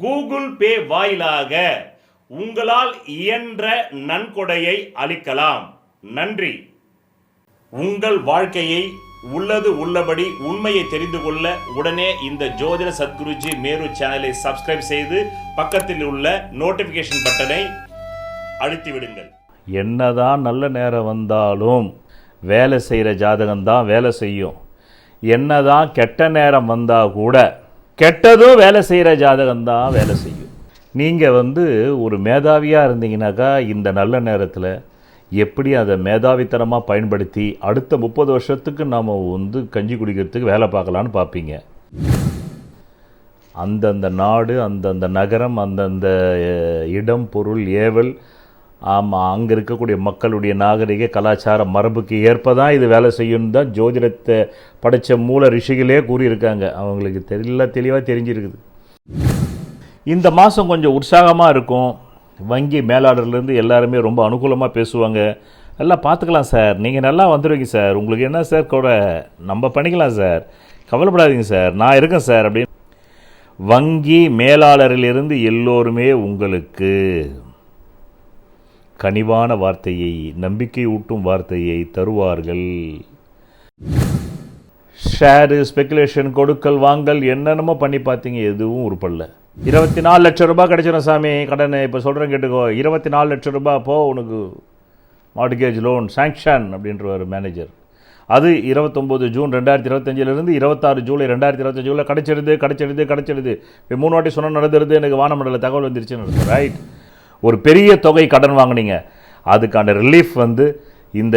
Google Pay வாயிலாக உங்களால் இயன்ற நன்கொடையை அளிக்கலாம். நன்றி. உங்கள் வாழ்க்கையை உள்ளது உள்ளபடி உண்மையை தெரிந்து கொள்ள உடனே இந்த ஜோதிட சத்குருஜி மேரு சேனலை சப்ஸ்கிரைப் செய்து பக்கத்தில் உள்ள நோட்டிபிகேஷன் பட்டனை அழுத்தி விடுங்கள் என்னதான் நல்ல நேரம் வந்தாலும் வேலை செய்கிற ஜாதகம்தான் வேலை செய்யும். என்னதான் கெட்ட நேரம் வந்தால் கூட கெட்டதும் வேலை செய்கிற ஜாதகம்தான் வேலை செய்யும். நீங்கள் வந்து ஒரு மேதாவியாக இருந்தீங்கனாக்கா இந்த நல்ல நேரத்தில் எப்படி அதை மேதாவித்தனமாக பயன்படுத்தி அடுத்த முப்பது வருஷத்துக்கு நாம் வந்து கஞ்சி குடிக்கிறதுக்கு வேலை பார்க்கலான்னு பார்ப்பீங்க. அந்தந்த நாடு அந்தந்த நகரம் அந்தந்த இடம் பொருள் ஏவல் ஆமாம் அங்கே இருக்கக்கூடிய மக்களுடைய நாகரிக கலாச்சார மரபுக்கு ஏற்ப தான் இது வேலை செய்யணும் தான் ஜோதிடத்தை படைத்த மூல ரிஷிகளே கூறியிருக்காங்க. அவங்களுக்கு தெரியல தெளிவாக தெரிஞ்சிருக்குது. இந்த மாதம் கொஞ்சம் உற்சாகமாக இருக்கும். வங்கி மேலாளர்லேருந்து எல்லாருமே ரொம்ப அனுகூலமாக பேசுவாங்க. எல்லாம் பார்த்துக்கலாம் சார். நீங்கள் நல்லா வந்துடுவீங்க சார். உங்களுக்கு என்ன சார் கூட? நம்ம பண்ணிக்கலாம் சார். கவலைப்படாதீங்க சார். நான் இருக்கேன் சார் அப்படின்னு. வங்கி மேலாளரிலிருந்து எல்லோருமே உங்களுக்கு கனிவான வார்த்தையை நம்பிக்கை ஊட்டும் வார்த்தையை தருவார்கள். ஷேரு ஸ்பெகுலேஷன் கொடுக்கல் வாங்கல் என்னென்னமோ பண்ணி பார்த்தீங்க எதுவும் உருப்படல. இருபத்தி நாலு லட்சம் ரூபாய் கிடைச்சிடும் சாமி கடன் இப்போ சொல்கிறேன் கேட்டுக்கோ. இருபத்தி நாலு லட்சம் ரூபாய் போ உனக்கு மார்ட்கேஜ் லோன் சாங்ஷன் அப்படின்றவர் மேனேஜர் அது இருபத்தொம்போது ஜூன் ரெண்டாயிரத்தி இருபத்தஞ்சிலிருந்து இருபத்தாறு ஜூலை ரெண்டாயிரத்தி இருபத்தஞ்சுல கிடச்சிருது கிடச்சிருது கிடச்சிருது. இப்போ மூணு வாட்டி சொன்ன நடந்துருது எனக்கு வானமண்டல தகவல் வந்துருச்சுன்னு ரைட் ஒரு பெரிய தொகை கடன் வாங்குனீங்க. அதுக்கான ரிலீஃப் வந்து இந்த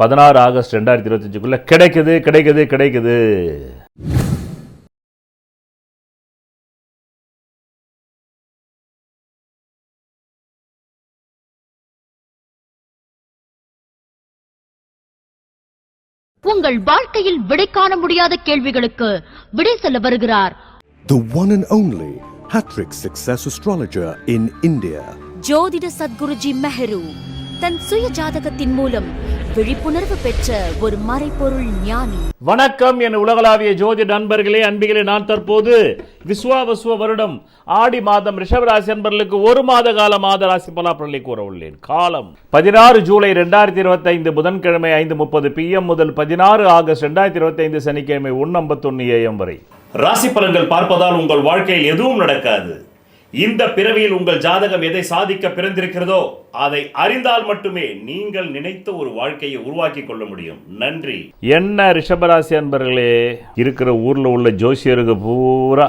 பதினாறு ஆகஸ்ட் ரெண்டாயிரத்தி இருபத்தஞ்சுக்குள்ளே கிடைக்குது கிடைக்குது கிடைக்குது. உங்கள் வாழ்க்கையில் விடை காண முடியாத கேள்விகளுக்கு விடை சொல்ல வருகிறார். The one and only Hattrick Success Astrologer in India. ஜோதிட சத்குருஜி மெஹரு தன் சுய ஜாதகத்தின் மூலம் விழிப்புணர்வு பெற்ற ஒரு மறைபொருள் ஞானி. வணக்கம் என் உலகளாவிய ஜோதி நண்பர்களே அன்பிகளே நான் தற்போது விஸ்வாவசுவ வருடம் ஆடி மாதம் ரிஷபராசி அன்பர்களுக்கு ஒரு மாத கால மாத ராசி பலாப்பலனை கூற உள்ளேன் காலம் பதினாறு ஜூலை ரெண்டாயிரத்தி இருபத்தைந்து புதன்கிழமை ஐந்து முப்பது பிஎம் முதல் பதினாறு ஆகஸ்ட் ரெண்டாயிரத்தி இருபத்தைந்து சனிக்கிழமை ஒன்று ஐம்பத்தொன்று ஏஎம் வரை. ராசி பலன்கள் பார்ப்பதால் உங்கள் வாழ்க்கையில் எதுவும் நடக்காது. இந்த பிறவியில் உங்கள் ஜாதகம் எதை சாதிக்க பிறந்திருக்கிறதோ அதை அறிந்தால் மட்டுமே நீங்கள் நினைத்த ஒரு வாழ்க்கையை உருவாக்கி கொள்ள முடியும். நன்றி. என்ன ரிஷபராசி அன்பர்களே இருக்கிற ஊரில் உள்ள ஜோசியருக்கு பூரா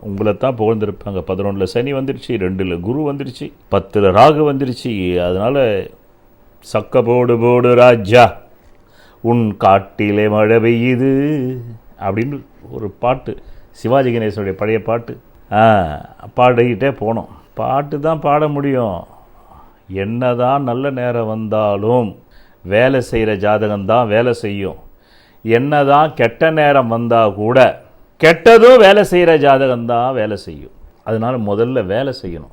உங்களை தான் புகழ்ந்திருப்பாங்க. பதினொன்றில் சனி வந்துருச்சு ரெண்டில் குரு வந்துருச்சு பத்தில் ராகு வந்துருச்சு. அதனால் சக்க போடு போடு ராஜா உன் காட்டிலே மழை பெய்யுது. அப்படின்னு ஒரு பாட்டு சிவாஜி கணேசனுடைய பழைய பாட்டு. பாடிக்கிட்டே போனோம். பாட்டு தான் பாட முடியும். என்ன தான் நல்ல நேரம் வந்தாலும் வேலை செய்கிற ஜாதகம்தான் வேலை செய்யும். என்னதான் கெட்ட நேரம் வந்தால் கூட கெட்டதும் வேலை செய்கிற ஜாதகம்தான் வேலை செய்யும். அதனால் முதல்ல வேலை செய்யணும்.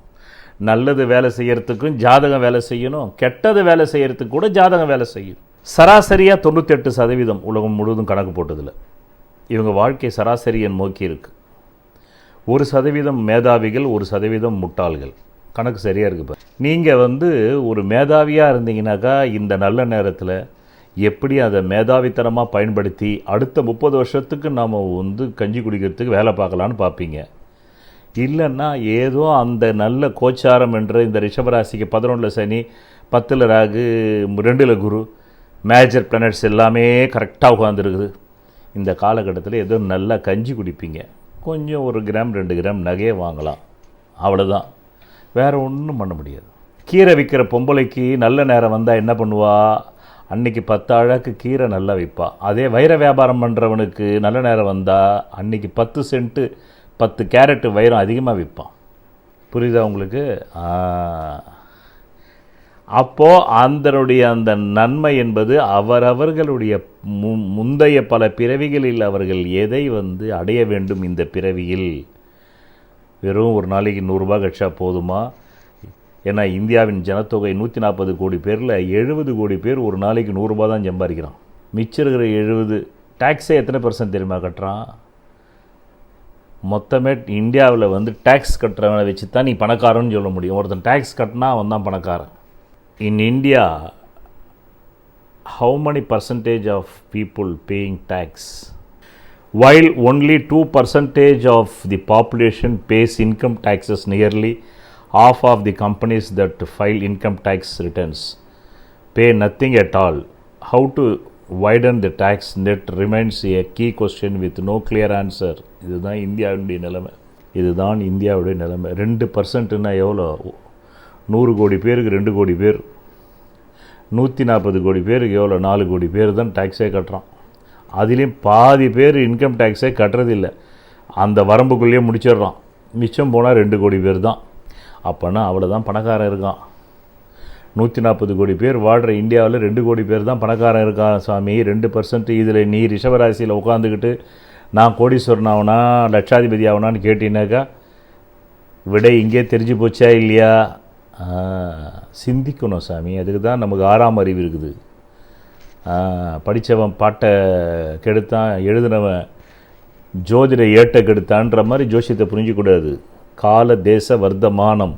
நல்லது வேலை செய்கிறதுக்கும் ஜாதகம் வேலை செய்யணும். கெட்டது வேலை செய்கிறதுக்கு கூட ஜாதகம் வேலை செய்யும். சராசரியாக தொண்ணூத்தெட்டு சதவீதம் உலகம் முழுவதும் கணக்கு போட்டதில்லை. இவங்க வாழ்க்கை சராசரியை நோக்கி இருக்கு. ஒரு சதவீதம் மேதாவிகள் ஒரு சதவீதம் முட்டாள்கள். கணக்கு சரியாக இருக்கு பாரு. நீங்கள் வந்து ஒரு மேதாவியாக இருந்தீங்கனாக்கா இந்த நல்ல நேரத்தில் எப்படி அதை மேதாவித்தனமாக பயன்படுத்தி அடுத்த முப்பது வருஷத்துக்கு நாம் வந்து கஞ்சி குடிக்கிறதுக்கு வேலை பார்க்கலான்னு பார்ப்பீங்க. இல்லைன்னா ஏதோ அந்த நல்ல கோச்சாரம் என்ற இந்த ரிஷபராசிக்கு பதினொன்றில் சனி பத்தில் ராகு ரெண்டில் குரு மேஜர் பிளானட்ஸ் எல்லாமே கரெக்டாக உட்காந்துருக்குது இந்த காலகட்டத்தில் ஏதோ நல்லா கஞ்சி குடிப்பீங்க. கொஞ்சம் ஒரு கிராம் ரெண்டு கிராம் நகையை வாங்கலாம். அவ்வளோதான் வேறு ஒன்றும் பண்ண முடியாது. கீரை விற்கிற பொம்பளைக்கு நல்ல நேரம் வந்தால் என்ன பண்ணுவா? அன்றைக்கி பத்து அழகு கீரை நல்லா விற்பா அதே வைர வியாபாரம் பண்ணுறவனுக்கு நல்ல நேரம் வந்தால் அன்னைக்கு பத்து சென்ட்டு பத்து கேரட்டு வைரம் அதிகமாக விற்பான் புரியுதா உங்களுக்கு? அப்போது அந்தனுடைய அதனுடைய அந்த நன்மை என்பது அவரவர்களுடைய மு முந்தைய பல பிறவிகளில் அவர்கள் எதை வந்து அடைய வேண்டும் இந்த பிறவியில்? வெறும் ஒரு நாளைக்கு நூறுரூபா கட்சா போதுமா? ஏன்னா இந்தியாவின் ஜனத்தொகை நூற்றி நாற்பது கோடி பேரில் எழுபது கோடி பேர் ஒரு நாளைக்கு நூறுரூபா தான் சம்பாதிக்கிறான். மிச்சம் இருக்கிற எழுபது டேக்ஸே எத்தனை பர்சன்ட் தெரியுமா கட்டுறான்? மொத்தமே இந்தியாவில் வந்து டேக்ஸ் கட்டுறவனை வச்சு தான் நீ பணக்காரன்னு சொல்ல முடியும். ஒருத்தன் டேக்ஸ் கட்டினா அவன் தான் பணக்காரன். In India how many percentage of people paying tax while only 2 percentage of the population pays income taxes nearly half of the companies that file income tax returns pay nothing at all how to widen the tax net remains a key question with no clear answer இதுதான் இந்தியாவுடைய நிலைமை இதுதான் இந்தியாவுடைய நிலைமை ரெண்டு பர்சன்ட்னா எவ்வளோ நூறு கோடி பேருக்கு ரெண்டு கோடி பேர் நூற்றி நாற்பது கோடி பேருக்கு எவ்வளோ? நாலு கோடி பேர் தான் டேக்ஸே கட்டுறான் அதுலேயும் பாதி பேர் இன்கம் டேக்ஸே கட்டுறதில்ல. அந்த வரம்புக்குள்ளேயே முடிச்சிடுறான் மிச்சம் போனால் ரெண்டு கோடி பேர் தான். அப்போனா அவ்வளோதான் பணக்காரன் இருக்கான். நூற்றி நாற்பது கோடி பேர் வாழ்கிற இந்தியாவில் ரெண்டு கோடி பேர் தான் பணக்காரன் இருக்கான் சாமி. ரெண்டு பர்சன்ட் இதில் நீ ரிஷபராசியில் உட்காந்துக்கிட்டு நான் கோடீஸ்வரன் ஆகுனா லட்சாதிபதி ஆகணான்னு கேட்டினாக்கா விடை இங்கே தெரிஞ்சு போச்சா இல்லையா? சிந்திக்கணும் சாமி. அதுக்கு தான் நமக்கு ஆறாம் அறிவு இருக்குது. படித்தவன் பாட்டை கெடுத்தான் எழுதினவன் ஜோதிட ஏட்டை கெடுத்தான்ற மாதிரி ஜோசியத்தை புரிஞ்சிக்கூடாது. கால தேச வர்த்தமானம்.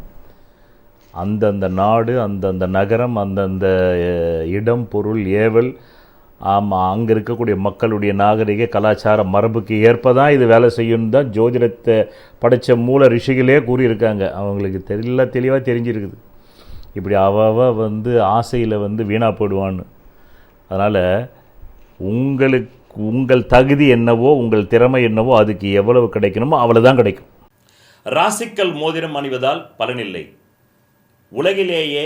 அந்தந்த நாடு அந்தந்த நகரம் அந்தந்த இடம் பொருள் ஏவல் ஆமாம் அங்கே இருக்கக்கூடிய மக்களுடைய நாகரிக கலாச்சார மரபுக்கு ஏற்ப தான் இது வேலை செய்யணும் தான் ஜோதிடத்தை படைத்த மூல ரிஷிகளே கூறியிருக்காங்க. அவங்களுக்கு தெரியல தெளிவாக தெரிஞ்சிருக்குது. இப்படி அவ வந்து ஆசையில் வந்து வீணாக போடுவான்னு அதனால் உங்களுக்கு உங்கள் தகுதி என்னவோ உங்கள் திறமை என்னவோ அதுக்கு எவ்வளவு கிடைக்கணுமோ அவ்வளோ தான் கிடைக்கும். ராசிக்கல் மோதிரம் அணிவதால் பலனில்லை. உலகிலேயே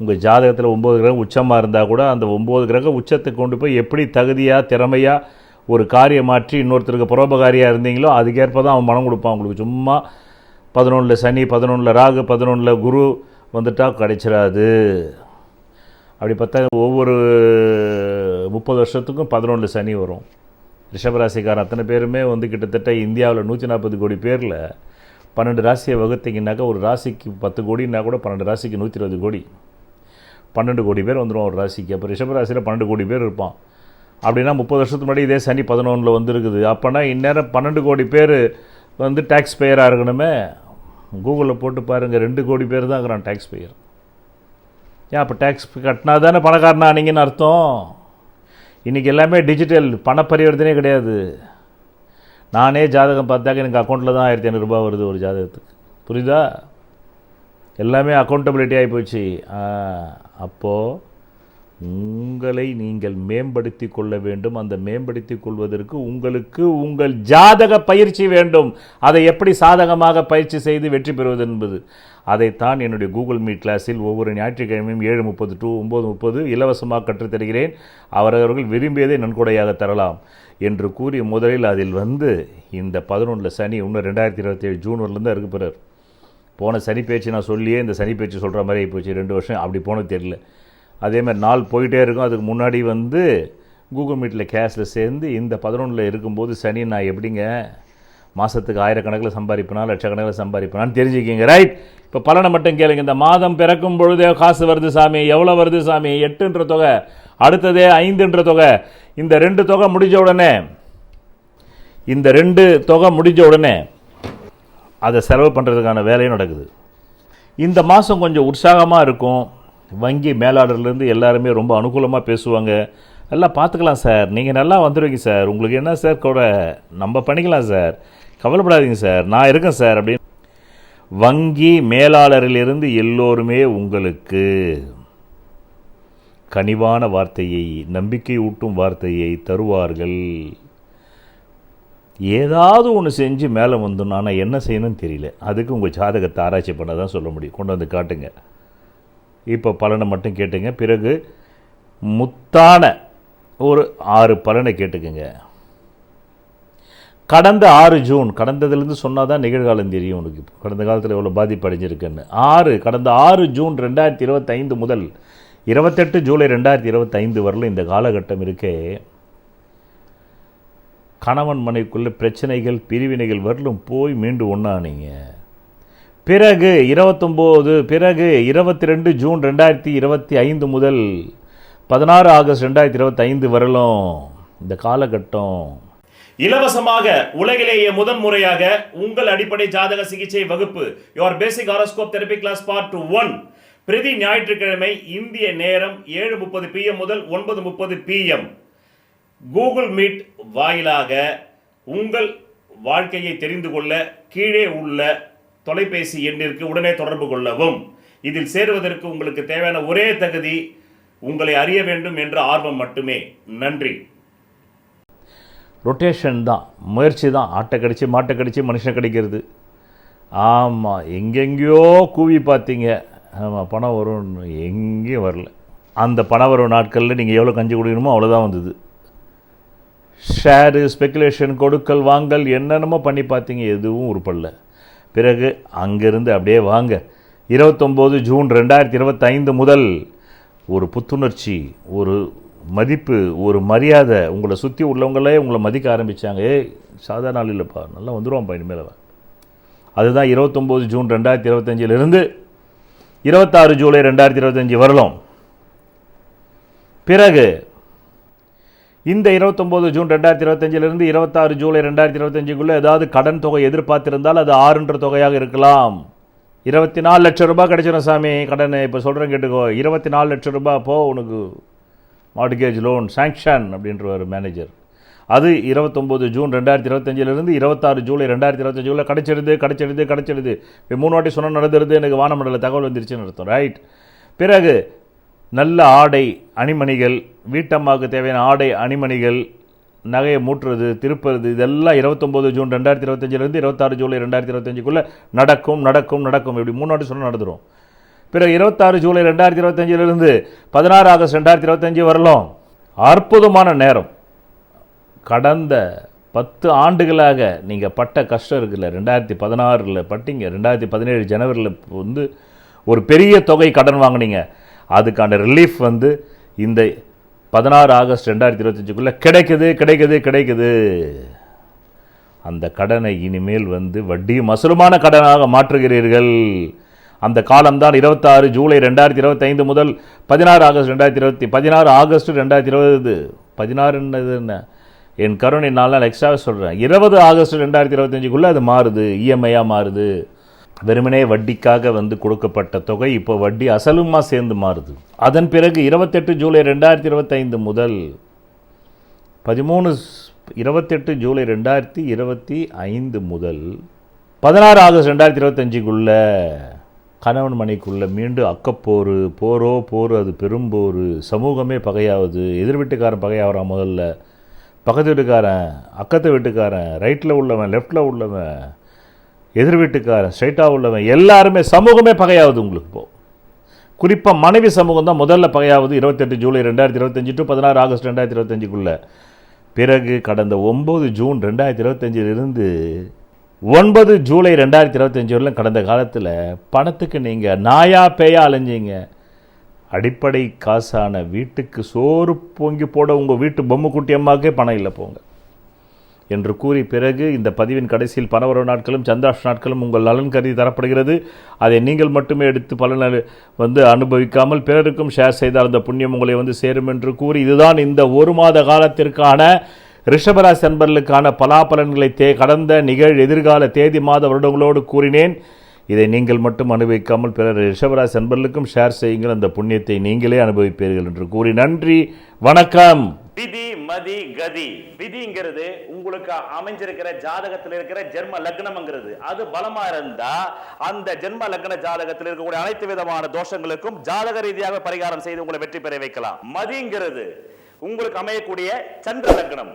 உங்கள் ஜாதகத்தில் ஒம்பது கிரகம் உச்சமாக இருந்தால் கூட அந்த ஒம்பது கிரகம் உச்சத்தை கொண்டு போய் எப்படி தகுதியாக திறமையாக ஒரு காரியம் மாற்றி இன்னொருத்தருக்கு புரோபகாரியாக இருந்தீங்களோ அதுக்கேற்ப தான் அவன் மனம் கொடுப்பான் உங்களுக்கு. சும்மா பதினொன்றில் சனி பதினொன்றில் ராகு பதினொன்றில் குரு வந்துட்டால் கிடைச்சிடாது அப்படி பார்த்தா ஒவ்வொரு முப்பது வருஷத்துக்கும் பதினொன்றில் சனி வரும். ரிஷபராசிக்காரன் அத்தனை பேருமே வந்து கிட்டத்தட்ட இந்தியாவில் நூற்றி நாற்பது கோடி பேரில் பன்னெண்டு ராசியை வகுத்தீங்கன்னாக்கா ஒரு ராசிக்கு பத்து கோடின்னா கூட பன்னெண்டு ராசிக்கு நூற்றி இருபது கோடி. பன்னெண்டு கோடி பேர் வந்துடும் ஒரு ராசிக்கு. அப்போ ரிஷபராசியில் பன்னெண்டு கோடி பேர் இருப்பான். அப்படின்னா முப்பது வருஷத்துக்கு முன்னாடி இதே சனி பதினொன்றில் வந்துருக்குது. அப்போனா இந்நேரம் பன்னெண்டு கோடி பேர் வந்து டேக்ஸ் பேயராக இருக்கணுமே? கூகுளில் போட்டு பாருங்கள் ரெண்டு கோடி பேர் தான் இருக்கிறான் டேக்ஸ் பேயர் ஏன் அப்போ டேக்ஸ் கட்டினா தானே பணக்காரனா நீங்கன்னு அர்த்தம்? இன்றைக்கி எல்லாமே டிஜிட்டல் பண பரிவர்த்தனையே கிடையாது. நானே ஜாதகம் பார்த்தாக்க எனக்கு அக்கௌண்ட்டில் தான் ஆயிரத்தி ஐநூறுரூபா வருது ஒரு ஜாதகத்துக்கு. புரியுதா? எல்லாமே அக்கௌண்டபிலிட்டி ஆகி போச்சு. அப்போது உங்களை நீங்கள் மேம்படுத்தி கொள்ள வேண்டும். அந்த மேம்படுத்தி கொள்வதற்கு உங்களுக்கு உங்கள் ஜாதக பயிற்சி வேண்டும். அதை எப்படி சாதகமாக பயிற்சி செய்து வெற்றி பெறுவது என்பது. அதைத்தான் என்னுடைய கூகுள் மீட் கிளாஸில் ஒவ்வொரு ஞாயிற்றுக்கிழமையும் ஏழு முப்பது டு ஒம்பது முப்பது இலவசமாக கற்றுத்தருகிறேன் அவரவர்கள் விரும்பியதை நன்கொடையாக தரலாம் என்று கூறி முதலில் அதில் வந்து இந்த பதினொன்றில் சனி இன்னும் ரெண்டாயிரத்தி இருபத்தேழு ஜூன் வரலேருந்து இருக்கு பிறர். போன சனி பேச்சு நான் சொல்லியே இந்த சனி பேச்சு சொல்கிற மாதிரி போச்சு ரெண்டு வருஷம். அப்படி போனது தெரியல. அதே மாதிரி நாள் போயிட்டே இருக்கும். அதுக்கு முன்னாடி வந்து கூகுள் மீட்டில் கேஷில் சேர்ந்து இந்த பதினொன்றில் இருக்கும்போது சனி நான் எப்படிங்க? மாதத்துக்கு ஆயிரக்கணக்கில் சம்பாதிப்பேனா லட்சக்கணக்கில் சம்பாதிப்பேனான்னு தெரிஞ்சுக்கிங்க. ரைட் இப்போ பலனை மட்டும் கேளுங்க. இந்த மாதம் பிறக்கும் பொழுதே காசு வருது சாமி எவ்வளோ வருது சாமி? எட்டுன்ற தொகை அடுத்ததே ஐந்துன்ற தொகை. இந்த ரெண்டு தொகை முடிஞ்ச உடனே இந்த ரெண்டு தொகை முடிஞ்ச உடனே அதை செலவு பண்ணுறதுக்கான வேலையும் நடக்குது. இந்த மாதம் கொஞ்சம் உற்சாகமாக இருக்கும். வங்கி மேலாளர்லேருந்து எல்லாருமே ரொம்ப அனுகூலமாக பேசுவாங்க. எல்லாம் பார்த்துக்கலாம் சார். நீங்கள் நல்லா வந்துடுவீங்க சார். உங்களுக்கு என்ன சார் கூட நம்ம பண்ணிக்கலாம் சார். கவலைப்படாதீங்க சார். நான் இருக்கேன் சார் அப்படின்னு. வங்கி மேலாளரிலிருந்து எல்லோருமே உங்களுக்கு கனிவான வார்த்தையை நம்பிக்கை ஊட்டும் வார்த்தையை தருவார்கள். ஏதாவது ஒன்று செஞ்சு மேலே வந்துடணும் ஆனால் என்ன செய்யணும்னு தெரியல. அதுக்கு உங்கள் ஜாதகத்தை ஆராய்ச்சி பண்ண தான் சொல்ல முடியும். கொண்டு வந்து காட்டுங்க. இப்போ பலனை மட்டும் கேட்டுங்க. பிறகு முத்தான ஒரு ஆறு பலனை கேட்டுக்குங்க. கடந்த ஆறு ஜூன் கடந்ததுலேருந்து சொன்னால் தான் நிகழ்காலம் தெரியும் உனக்கு. கடந்த காலத்தில் எவ்வளோ பாதிப்பு அடைஞ்சிருக்குன்னு. ஆறு கடந்த ஆறு ஜூன் ரெண்டாயிரத்தி இருபத்தைந்து முதல் இருபத்தெட்டு ஜூலை ரெண்டாயிரத்தி இருபத்தைந்து வரலும் இந்த காலகட்டம் இருக்கே. கணவன் மனைவிக்குள்ள பிரச்சனைகள் பிரிவினைகள் வரலும் போய் மீண்டும் ஒன்றானீங்க பிறகு இருபத்தொம்போது பிறகு இருபத்தி ரெண்டு ஜூன் ரெண்டாயிரத்தி இருபத்தி ஐந்து முதல் பதினாறு ஆகஸ்ட் ரெண்டாயிரத்தி இருபத்தைந்து வரலும் இந்த காலகட்டம். இலவசமாக உலகிலேயே முதன் முறையாக உங்கள் அடிப்படை ஜாதக சிகிச்சை வகுப்பு your basic horoscope therapy class part one பிரதி ஞாயிற்றுக்கிழமை இந்திய நேரம் ஏழு முப்பது பிஎம் முதல் ஒன்பது முப்பது பிஎம் கூகுள் மீட் வாயிலாக உங்கள் வாழ்க்கையை தெரிந்து கொள்ள கீழே உள்ள தொலைபேசி எண்ணிற்கு உடனே தொடர்பு கொள்ளவும். இதில் சேருவதற்கு உங்களுக்கு தேவையான ஒரே தகுதி உங்களை அறிய வேண்டும் என்ற ஆர்வம் மட்டுமே. நன்றி. ரொட்டேஷன் தான். முயற்சி தான். ஆட்டை கடிச்சு மாட்டை கடிச்சு மனுஷன் கிடைக்கிறது. ஆமாம் எங்கெங்கேயோ கூவி பார்த்தீங்க. ஆமாம் பணம் வரும்னு எங்கேயும் வரல. அந்த பணம் வரும் நாட்களில் நீங்கள் எவ்வளோ கஞ்சி குடிக்கணுமோ அவ்வளோதான் வந்தது. ஷேரு ஸ்பெக்குலேஷன் கொடுக்கல் வாங்கல் என்னென்னமோ பண்ணி பார்த்தீங்க எதுவும் உருப்படல. பிறகு அங்கேருந்து அப்படியே வாங்க. இருபத்தொம்போது ஜூன் ரெண்டாயிரத்தி இருபத்தைந்து முதல் ஒரு புத்துணர்ச்சி ஒரு மதிப்பு ஒரு மரியாதை உங்களை சுற்றி உள்ளவங்களே உங்களை மதிக்க ஆரம்பித்தாங்க ஏ சாதாரண நாள் இல்லைப்பா நல்லா வந்துடுவான்ப்பா இனிமேல் அவன். அதுதான் இருபத்தொம்போது ஜூன் ரெண்டாயிரத்தி இருபத்தஞ்சிலிருந்து இருபத்தாறு ஜூலை ரெண்டாயிரத்தி இருபத்தஞ்சி வரலாம். பிறகு இந்த இருபத்தொம்போது ஜூன் ரெண்டாயிரத்தி இருபத்தஞ்சிலிருந்து இருபத்தாறு ஜூலை ரெண்டாயிரத்தி இருபத்தஞ்சுக்குள்ளே ஏதாவது கடன் தொகை எதிர்பார்த்திருந்தால் அது ஆறுன்ற தொகையாக இருக்கலாம். இருபத்தி நாலு லட்சம் ரூபாய் கிடைச்சிடும் சாமி. கடன் இப்போ சொல்கிறேன் கேட்டுக்கோ. இருபத்தி நாலு லட்சம் ரூபாய் போ உனக்கு மார்டிகேஜ் லோன் சாங்ஷன் அப்படின்றவர் மேனேஜர் அது இருபத்தொம்போது ஜூன் ரெண்டாயிரத்தி இருபத்தஞ்சிலிருந்து இருபத்தாறு ஜூலை ரெண்டாயிரத்தி இருபத்தஞ்சுக்குள்ள கிடச்சிடுது கிடைச்சிடுது கிடச்சிடுது இப்போ மூணு வாட்டி சொன்ன நடந்துருது. எனக்கு வானமண்டல தகவல் வந்துருச்சுன்னு அர்த்தம். ரைட் பிறகு நல்ல ஆடை அணிமணிகள் வீட்டம்மாவுக்கு தேவையான ஆடை அணிமணிகள் நகையை மூட்டுறது திருப்புறது இதெல்லாம் இருபத்தொம்போது ஜூன் ரெண்டாயிரத்தி இருபத்தஞ்சிலேருந்து இருபத்தாறு ஜூலை ரெண்டாயிரத்தி இருபத்தஞ்சுக்குள்ளே நடக்கும் நடக்கும் நடக்கும். இப்படி மூணு நாட்டு சொன்னால் நடந்துடும் பிறகு இருபத்தாறு ஜூலை ரெண்டாயிரத்தி இருபத்தஞ்சிலிருந்து பதினாறு ஆகஸ்ட் ரெண்டாயிரத்தி இருபத்தஞ்சி வரலாம். அற்புதமான நேரம். கடந்த பத்து ஆண்டுகளாக நீங்கள் பட்ட கஷ்டம் இருக்குல்ல ரெண்டாயிரத்தி பதினாறில் பட்டிங்க ரெண்டாயிரத்தி பதினேழு ஜனவரியில் வந்து ஒரு பெரிய தொகை கடன் வாங்கினீங்க. அதுக்கான ரிலீஃப் வந்து இந்த பதினாறு ஆகஸ்ட் ரெண்டாயிரத்தி இருபத்தஞ்சுக்குள்ளே கிடைக்குது கிடைக்குது கிடைக்குது. அந்த கடனை இனிமேல் வந்து வட்டியும் மசுரமான கடனாக மாற்றுகிறீர்கள். அந்த காலம்தான் இருபத்தாறு ஜூலை ரெண்டாயிரத்தி இருபத்தைந்து முதல் பதினாறு ஆகஸ்ட் ரெண்டாயிரத்தி இருபத்தி பதினாறு ஆகஸ்ட் ரெண்டாயிரத்தி இருபது. பதினாறுன்னது என்ன? என் கருணை நாலு நாள் எக்ஸ்ட்ராவே சொல்கிறேன் இருபது ஆகஸ்ட் ரெண்டாயிரத்தி இருபத்தஞ்சுக்குள்ளே அது மாறுது இஎம்ஐயாக மாறுது. வெறுமனே வட்டிக்காக வந்து கொடுக்கப்பட்ட தொகை இப்போ வட்டி அசலுமா சேர்ந்து மாறுது. அதன் பிறகு இருபத்தெட்டு ஜூலை ரெண்டாயிரத்தி இருபத்தைந்து முதல் பதிமூணு இருபத்தெட்டு ஜூலை ரெண்டாயிரத்தி இருபத்தி ஐந்து முதல் பதினாறு ஆகஸ்ட் ரெண்டாயிரத்தி இருபத்தஞ்சுக்குள்ள கணவன் மனைக்குள்ள மீண்டும் அக்கப்போர் போரோ போர் அது பெரும்போர் சமூகமே பகையாவது எதிர் வீட்டுக்காரன் பகையாகிறான் முதல்ல பக்கத்து வீட்டுக்காரன் அக்கத்து வீட்டுக்காரன் ரைட்டில் உள்ளவன் லெஃப்டில் உள்ளவன் எதிர் வீட்டுக்காரன் ஸ்ட்ரைட்டாக உள்ளவன் எல்லாருமே சமூகமே பகையாவது உங்களுக்கு இப்போது குறிப்பாக மனைவி சமூகம் தான் முதல்ல பகையாவது இருபத்தெட்டு ஜூலை ரெண்டாயிரத்தி இருபத்தஞ்சி டு பதினாறு ஆகஸ்ட் ரெண்டாயிரத்தி இருபத்தஞ்சுக்குள்ளே. பிறகு கடந்த ஒம்பது ஜூன் ரெண்டாயிரத்தி இருபத்தஞ்சிலிருந்து ஒன்பது ஜூலை ரெண்டாயிரத்தி இருபத்தஞ்சி வரலாம் கடந்த காலத்தில் பணத்துக்கு நீங்கள் நாயா பேயா அலைஞ்சிங்க. அடிப்படை காசான வீட்டுக்கு சோறு பொங்கி போட உங்கள் வீட்டு பொம்மை குட்டி அம்மாக்கே பணம் இல்லை போங்க. என்று கூறி பிறகு இந்த பதிவின் கடைசியில் பணவரவு நாட்களும் சந்தாஷ் நாட்களும் உங்கள் நலன் கருதி தரப்படுகிறது. அதை நீங்கள் மட்டுமே எடுத்து பலன் வந்து அனுபவிக்காமல் பிறருக்கும் ஷேர் செய்தால் அந்த புண்ணியம் உங்களை வந்து சேரும் என்று கூறி இதுதான் இந்த ஒரு மாத காலத்திற்கான ரிஷபராசி அன்பர்களுக்கான பலாபலன்களை தே கடந்த நிகழ் எதிர்கால தேதி மாத வருடங்களோடு கூறினேன். இதை நீங்கள் மட்டும் அனுபவிக்காமல் பிறர் ரிஷபராசி அன்பர்களுக்கும் ஷேர் செய்யுங்கள். அந்த புண்ணியத்தை நீங்களே அனுபவிப்பீர்கள் என்று கூறி நன்றி. வணக்கம். விதி மதி கதி. விதிங்கிறது உங்களுக்கு அமைஞ்சிருக்கிற ஜாதகத்தில் இருக்கிற ஜென்ம லக்னம்ங்கிறது. அது பலமா இருந்தா அந்த ஜென்ம லக்ன ஜாதகத்தில் இருக்கக்கூடிய அனைத்து விதமான தோஷங்களுக்கும் ஜாதக ரீதியாக பரிகாரம் செய்து உங்களை வெற்றி பெற வைக்கலாம். மதிங்கிறது உங்களுக்கு அமையக்கூடிய சந்திர லக்னம்.